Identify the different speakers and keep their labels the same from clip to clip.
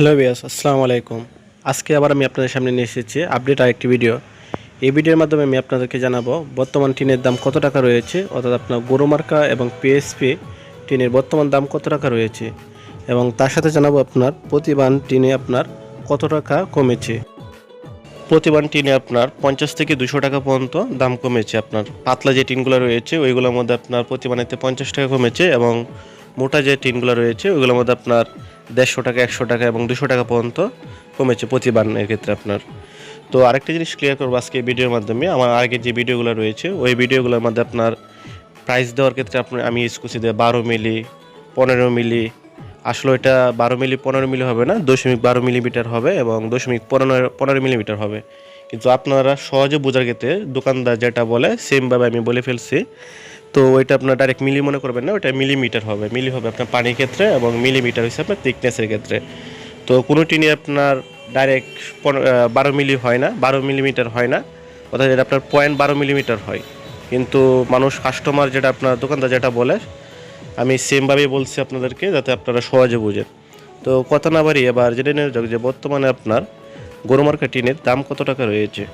Speaker 1: Hello বিয়াস আসসালামু আলাইকুম। আজকে আবার আমি আপনাদের সামনে নিয়ে এসেছি আপডেট আরেকটি ভিডিও। এই ভিডিওর মাধ্যমে আমি আপনাদেরকে জানাব, বর্তমান টিনের দাম কত টাকা রয়েছে? অর্থাৎ আপনার গরুমার্কা এবং পিএসপি টিনের বর্তমান দাম কত টাকা রয়েছে? এবং তার সাথে জানাব আপনার প্রতিবান টিনে আপনার কত টাকা কমেছে? প্রতিবান টিনে আপনার পঞ্চাশ থেকে দুশো টাকা পর্যন্ত দাম কমেছে। আপনার পাতলা যে টিনগুলো রয়েছে, ওইগুলোর মধ্যে আপনার প্রতিবানেতে পঞ্চাশ টাকা কমেছে এবং মোটা যে টিনগুলো রয়েছে, ওইগুলোর মধ্যে আপনার দেড়শো টাকা, একশো টাকা এবং দুশো টাকা পর্যন্ত কমেছে প্রতিবানের ক্ষেত্রে আপনার। তো আরেকটা জিনিস ক্লিয়ার করব আজকে ভিডিওর মাধ্যমে, আমার আগে যে ভিডিওগুলো রয়েছে, ওই ভিডিওগুলোর মধ্যে আপনার প্রাইস দেওয়ার ক্ষেত্রে আপনার আমি ইউজ করছি যে বারো মিলি, পনেরো মিলি। আসলে এটা বারো মিলি, পনেরো মিলি হবে না, দশমিক বারো মিলিমিটার হবে এবং দশমিক পনেরো পনেরো মিলিমিটার হবে। কিন্তু আপনারা সহজে বোঝার ক্ষেত্রে দোকানদার যেটা বলে সেমভাবে আমি বলে ফেলছি তো ওইটা আপনার ডাইরেক্ট মিলি মনে করবেন না, ওইটা মিলিমিটার হবে। মিলি হবে আপনার পানির ক্ষেত্রে এবং মিলিমিটার হচ্ছে আপনার থিকনেসের ক্ষেত্রে। তো কোনো টিনি আপনার ডাইরেক্ট বারো মিলি হয় না, বারো মিলিমিটার হয় না, অর্থাৎ এটা আপনার পয়েন্ট বারো মিলিমিটার হয়। কিন্তু মানুষ কাস্টমার যেটা আপনার দোকানদার যেটা বলে, আমি সেমভাবেই বলছি আপনাদেরকে যাতে আপনারা সহজে বুঝেন। তো কথা না বাড়ি এবার জেনে নেওয়া যে বর্তমানে আপনার গরুমার্কা টিনের দাম কত টাকা রয়েছে?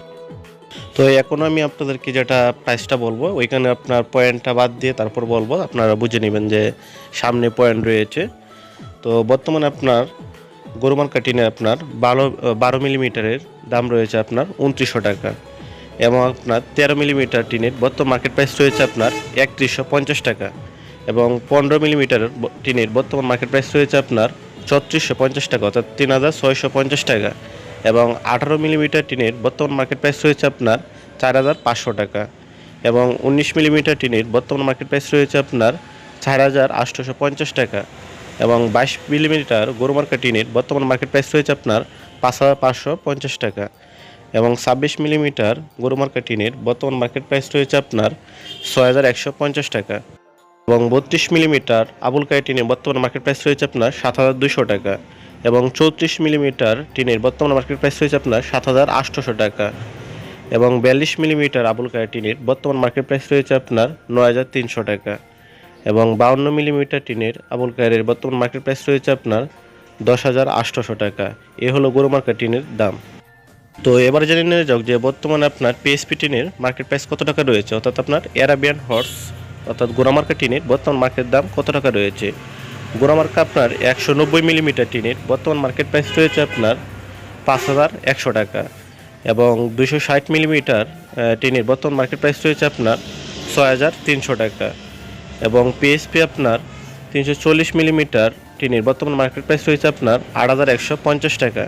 Speaker 1: তো এখন আমি আপনাদেরকে যেটা প্রাইসটা বলব, ওইখানে আপনার পয়েন্টটা বাদ দিয়ে তারপর বলব, আপনারা বুঝে নেবেন যে সামনে পয়েন্ট রয়েছে। তো বর্তমানে আপনার গরুমান কাটিনে আপনার বারো বারো মিলিমিটারের দাম রয়েছে আপনার উনত্রিশশো টাকা এবং আপনার তেরো মিলিমিটার টিনের বর্তমান মার্কেট প্রাইস রয়েছে আপনার একত্রিশশো পঞ্চাশ টাকা এবং পনেরো মিলিমিটারের টিনের বর্তমান মার্কেট প্রাইস রয়েছে আপনার ছত্রিশশো পঞ্চাশ টাকা, অর্থাৎ তিন হাজার ছয়শো পঞ্চাশ টাকা। এবং আঠারো মিলিমিটার টিনের বর্তমান মার্কেট প্রাইস রয়েছে আপনার চার হাজার পাঁচশো টাকা এবং উনিশ মিলিমিটার টিনের বর্তমান মার্কেট প্রাইস রয়েছে আপনার চার হাজার আটশোশো পঞ্চাশ টাকা এবং বাইশ মিলিমিটার গরুমার্কা টিনের বর্তমান মার্কেট প্রাইস রয়েছে আপনার পাঁচ হাজার পাঁচশো পঞ্চাশ টাকা এবং ছাব্বিশ মিলিমিটার গরুমার্কা টিনের বর্তমান মার্কেট প্রাইস রয়েছে আপনার ছয় হাজার একশো পঞ্চাশ টাকা এবং বত্রিশ মিলিমিটার আবুল কায় টিনের বর্তমান মার্কেট প্রাইস রয়েছে আপনার সাত হাজার দুশো টাকা এবং চৌত্রিশ মিলিমিটার টিনের বর্তমান মার্কেট প্রাইস রয়েছে আপনার সাত হাজার আটশোশো টাকা। এবং বিয়াল্লিশ মিলিমিটার আবুল কায় টিনের বর্তমান মার্কেট প্রাইস রয়েছে আপনার নয় হাজার তিনশো টাকা। এবং বাউন্ন মিলিমিটার টিনের আবুল কায়ের বর্তমান মার্কেট প্রাইস রয়েছে আপনার দশ হাজার আটশোশো টাকা। এ হলো গরু মার্কেট টিনের দাম। তো এবার জেনে নিয়ে যাক যে বর্তমানে আপনার পিএসপি টিনের মার্কেট প্রাইস কত টাকা রয়েছে? অর্থাৎ আপনার অ্যারাবিয়ান হর্স অর্থাৎ গোড়ামার্কা টিনের বর্তমান মার্কেট দাম কত টাকা রয়েছে? গোড়ামার্কা আপনার একশো নব্বই মিলিমিটার টিনের। বর্তমান মার্কেট প্রাইস রয়েছে আপনার পাঁচ হাজার একশো টাকা এবং দুশো ষাট মিলিমিটার টিনের বর্তমান মার্কেট প্রাইস রয়েছে আপনার ছয় হাজার তিনশো টাকা এবং পিএসপি আপনার তিনশো চল্লিশ মিলিমিটার, টিনের বর্তমান মার্কেট প্রাইস রয়েছে আপনার আট হাজার একশো পঞ্চাশ টাকা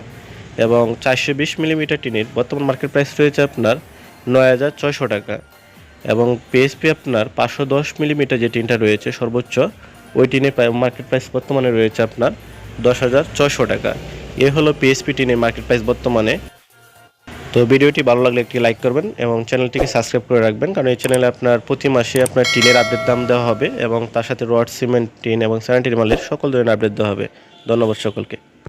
Speaker 1: এবং চারশো বিশ মিলিমিটার, টিনের বর্তমান মার্কেট প্রাইস রয়েছে আপনার নয় হাজার ছয়শো টাকা এবং পিএসপি আপনার পাঁচশো দশ মিলিমিটার যে টিনটা রয়েছে সর্বোচ্চ ওই টিনের মার্কেট প্রাইস বর্তমানে রয়েছে আপনার দশ হাজার ছয়শো টাকা। এ হলো পিএসপি টিনের মার্কেট প্রাইস বর্তমানে। তো ভিডিওটি ভালো লাগলে একটি লাইক করবেন এবং চ্যানেলটিকে সাবস্ক্রাইব করে রাখবেন, কারণ এই চ্যানেলে আপনার প্রতি মাসে আপনার টিনের আপডেট দাম দেওয়া হবে এবং তার সাথে রড সিমেন্ট টিন এবং স্যানিটারি মালের সকল ধরনের আপডেট দেওয়া হবে। ধন্যবাদ সকলকে।